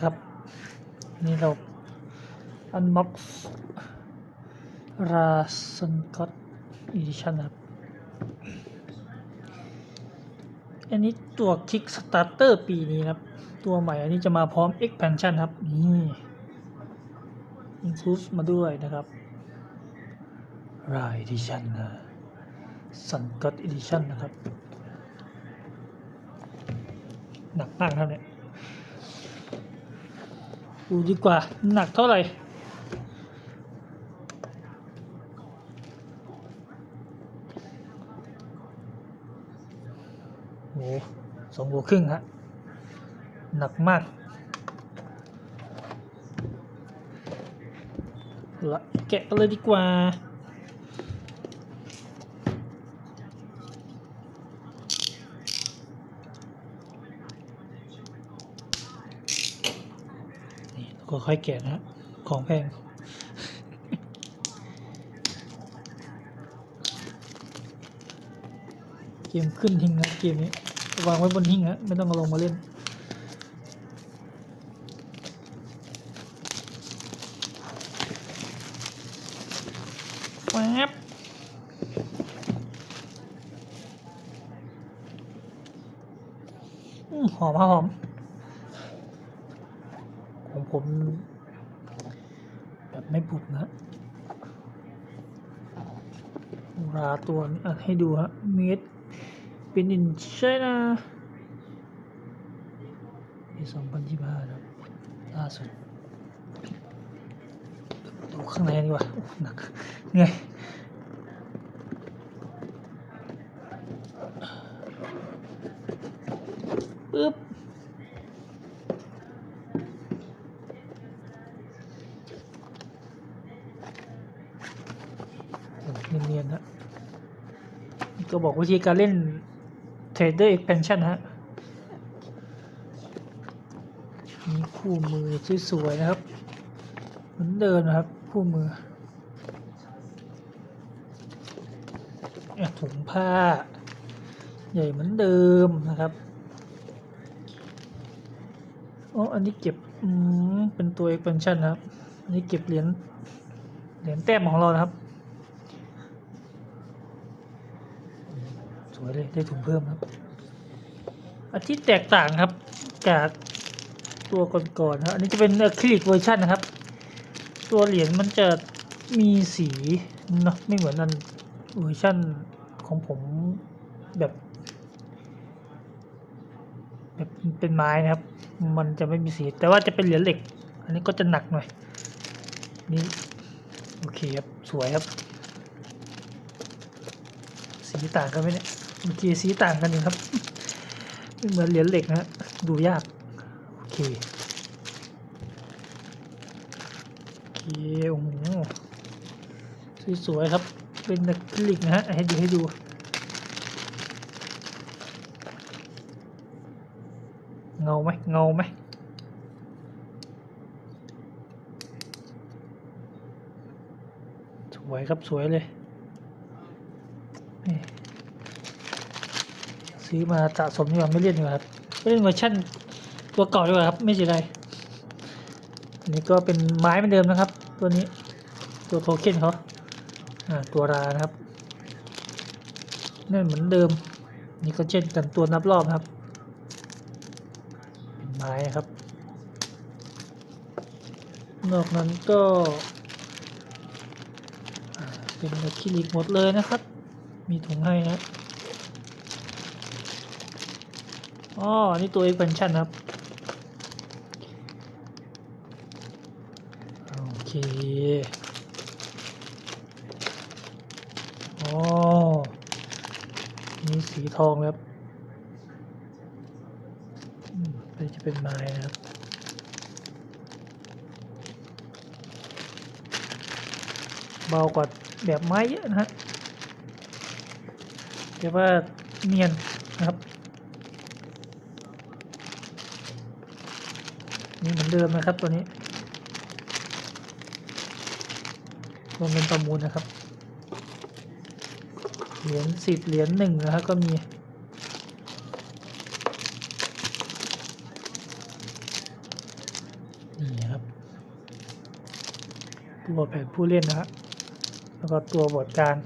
ครับ นี่เราอันม็อกราซันก็ตอีดิชันครับ อันนี้ตัว Kickstarter ปีนี้ครับ ตัวใหม่อันนี้จะมาพร้อม expansion ครับ นี่ include มาด้วยนะครับราย edition นะสันก็ต edition นะครับ หนักมากครับเนี่ย ดูดีกว่า หนักเท่าไหร่ โอ้สองโลครึ่งฮะ หนักมากละแกะกันเลยดีกว่า นี่แล้ว ก็ค่อยแกะนะของแพงเกมขึ้นหิ้งนะเกมนี้วางไว้บนหิ้งนะไม่ต้องเอาลงมาเล่นแป๊บหอมหอม ผมแบบไม่บุบนะราตัวนี้ให้ดูฮะเมตรเป็นอินใช่นะปีสองพันยี่ห้าครับล่าสุดดูข้างในดีกว่าหนักเหนื่อยปึ๊บ เนียนๆนะก็บอกวิธีการเล่น Trader Expansion ฮะ มีคู่มือสวยๆนะครับ เหมือนเดิมนะครับ คู่มือถุงผ้า ใหญ่เหมือนเดิมนะครับอ๋ออันนี้เก็บอืมเป็นตัว expansion นะครับ อันนี้เก็บเหรียญเหรียญแต้มของเรานะครับ สวยเลยได้ถุงเพิ่มครับ อันที่แตกต่างครับจากตัวก่อนๆนะครับอันนี้จะเป็นอะคริลิกเวอร์ชันนะครับ ตัวเหรียญมันจะมีสีเนาะไม่เหมือนอันเวอร์ชันของผมแบบแบบเป็นไม้นะครับ มันจะไม่มีสี แต่ว่าจะเป็นเหรียญเหล็ก อันนี้ก็จะหนักหน่อย นี่โอเคครับ สวยครับ สีต่างกันไหมเนี่ย เมื่อกี้สีต่างกันอยู่ครับไม่เหมือนเหรียญเหล็กนะดูยาก โอเค โอเคโอ้โหสวยๆครับ เป็นอะคริลิกนะฮะ ให้ดูให้ดูเงาไหมเงาไหมสวยครับสวยเลย ซื้อมาสะสมดีกว่าไม่เล่นดีกว่าครับไม่เล่นเวอร์ชันตัวเก่าดีกว่าครับ ไม่เสียดายอันนี้ก็เป็นไม้เหมือนเดิมนะครับ ตัวนี้ตัวโทเค็นเขาอ่าตัวรานะครับนั่นเหมือนเดิม นี่ก็เช่นกันตัวนับรอบครับเป็นไม้ครับ นอกนั้นก็เป็นอะคริลิกหมดเลยนะครับ มีถุงให้นะ อ๋อ นี่ตัว expansion ครับ โอเคอ๋อนี่สีทองครับนี่จะเป็นไม้นะครับ เบากว่าแบบไม้เยอะนะฮะแต่ว่าเนียนนะครับ นี้เหมือนเดิมนะครับตัวนี้รวมเป็นประมูลนะครับ เหรียญสิบเหรียญหนึ่งนะครับก็มีนี่ครับ ตัวแผนผู้เล่นนะครับแล้วก็ตัวบทการ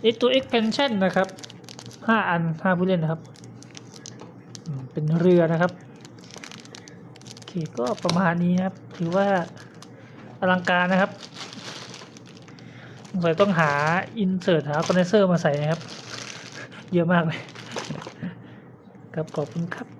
ไอตัว expansion นะครับ 5 อัน 5 ผู้เล่นนะครับ เป็นเรือนะครับ เคก็ประมาณนี้ครับ ถือว่าอลังการนะครับสงสัยต้องหาอินเสิร์ตหาคอนเดนเซอร์มาใส่นะครับ เยอะมากเลย ครับขอบคุณครับ